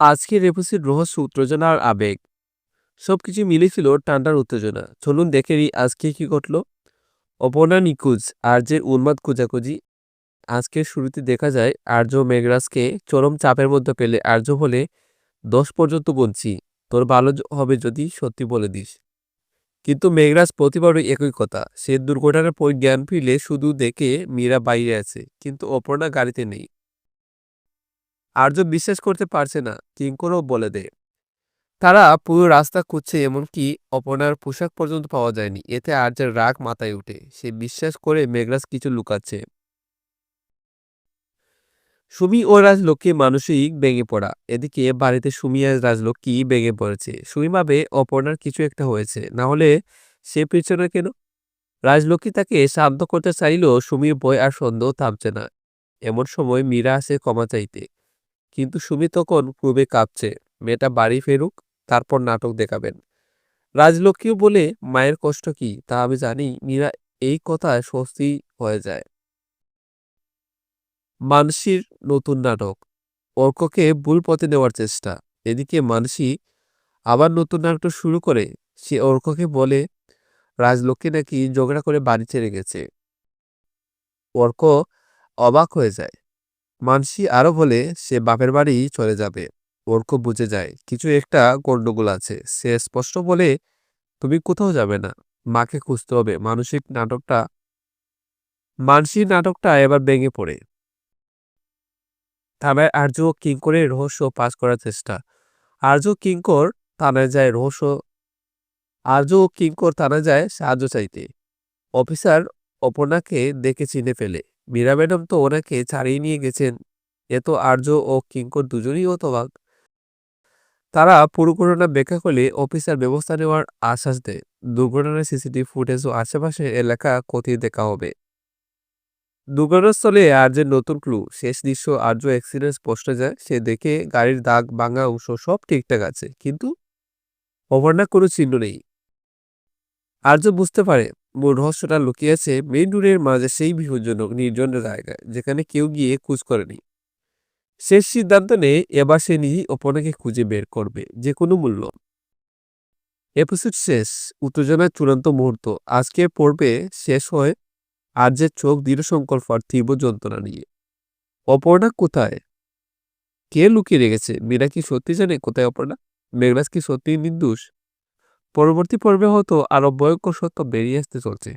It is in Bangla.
আজকের এপিসোড রহস্য, উত্তেজনা আর আবেগ। সবকিছু মিলেছিল ঠান্ডার উত্তেজনা। চলুন দেখে নিই আজকে কি ঘটলো। অপর্ণা নিখোঁজ আর্যের উন্মাদ খোঁজাখুঁজি। আজকের শুরুতে দেখা যায় আর্য মেঘরাজকে চরম চাপের মধ্যে পেলে আর্য বলে, দশ পর্যন্ত বলছি তোর ভালো হবে যদি সত্যি বলে দিস। কিন্তু মেঘরাজ প্রতিবারই একই কথা। সে দুর্ঘটনার পর জ্ঞান ফিরলে শুধু দেখে মীরা বাইরে আছে। কিন্তু অপর্ণা গাড়িতে নেই। আর্য বিশ্বাস করতে পারছে না কিঙ্করও বলে দেয়। তারা পুরো রাস্তা খুঁজছে, এমনকি অপর্ণার পোশাক পর্যন্ত পাওয়া যায়নি। এতে আর্যের রাগ মাথায় উঠে সে বিশ্বাস করে মেঘরাজ কিছু লুকাচ্ছে। সুমি ও রাজলক্ষ্মী মানসিক ভেঙে পড়া। এদিকে বাড়িতে সুমি আর রাজলক্ষ্মী ভেঙে পড়েছে। সুমি ভাবে অপর্ণার কিছু একটা হয়েছে, না হলে সে পিছনে কেন? রাজলক্ষ্মী তাকে শান্ত করতে চাইলেও সুমির বই আর সন্দেহ থামছে না। এমন সময় মীরা আসে ক্ষমা চাইতে। কিন্তু সুমি তখন খুবই কাঁপছে, মেয়েটা বাড়ি ফেরুক, তারপর নাটক দেখাবেন। রাজলক্ষ্মীও বলে, মায়ের কষ্ট কি? তা আমি জানি, মীরা এই কথায় স্বস্তি হয়ে যায়। মানসির নতুন নাটক। অর্ককে ভুল পথে নেওয়ার চেষ্টা। এদিকে মানসি আবার নতুন নাটক শুরু করে। সে অর্ককে বলে, রাজলক্ষ্মী নাকি ঝগড়া করে বাড়ি ছেড়ে গেছে। অর্ক অবাক হয়ে যায়। মানসি আরও বলে সে বাপের বাড়ি চলে যাবে। অর্ক বুঝে যায়। কিছু একটা গণ্ডগোল আছে। সে স্পষ্ট বলে, তুমি কোথাও যাবে না। মাকে খুঁজতে হবে। মানসিক নাটকটা মানসিক নাটকটা এবার ভেঙে পড়ে। থানায় আর্য কিঙ্করের রহস্য পাস করার চেষ্টা। আর্য কিঙ্কর থানায় যায় রহস্য আর্য কিঙ্কর থানায় যায় সাহায্য চাইতে। অফিসার অপর্ণাকে দেখে চিনে ফেলে। মীরা ম্যাডাম তো ওনাকে ছাড়িয়ে নিয়ে গেছেন। এ তো আর্য ও কিঙ্কর দুজনেই হতবাক। তারা পুরো ঘটনা ব্যাখ্যা করলে অফিসার ব্যবস্থা নেওয়ার আশ্বাস দেয়। দুর্ঘটনার সিসিটিভি ফুটেজ ও আশেপাশের এলাকা খতিয়ে দেখা হবে। দুর্ঘটনাস্থলে আর্যের নতুন ক্লু শেষ দৃশ্য আর্য অ্যাক্সিডেন্ট স্পষ্ট যায়। সে দেখে গাড়ির দাগ ভাঙা অংশ সব ঠিকঠাক আছে। কিন্তু অপর্ণা কোনো চিহ্ন নেই। আর্য বুঝতে পারে, মূল রহস্যটা লুকিয়ে আছে মেইন রোডের মাঝে সেই বিপজ্জনক নির্জন জায়গায়, যেখানে কেউ গিয়ে খোঁজ করেনি। শেষ সিদ্ধান্ত নেয়, এবার সে নিজেই অপর্ণাকে খুঁজে বের করবে যে কোনো মূল্য। এপিসোড শেষ, উত্তেজনার চূড়ান্ত মুহূর্ত। আজকে পর্বে শেষ হয় আর্যের চোখ দৃঢ় সংকল্প আর তীব্র যন্ত্রণা নিয়ে। অপর্ণা কোথায়? কে লুকিয়ে রেখেছে? মীরা কি সত্যি জানে কোথায় অপর্ণা? মেঘরাজ কি সত্যি নির্দোষ? পরবর্তী পর্বে হয়তো আরও ভয়ঙ্কর সত্য বেরিয়ে আসতে চলছে।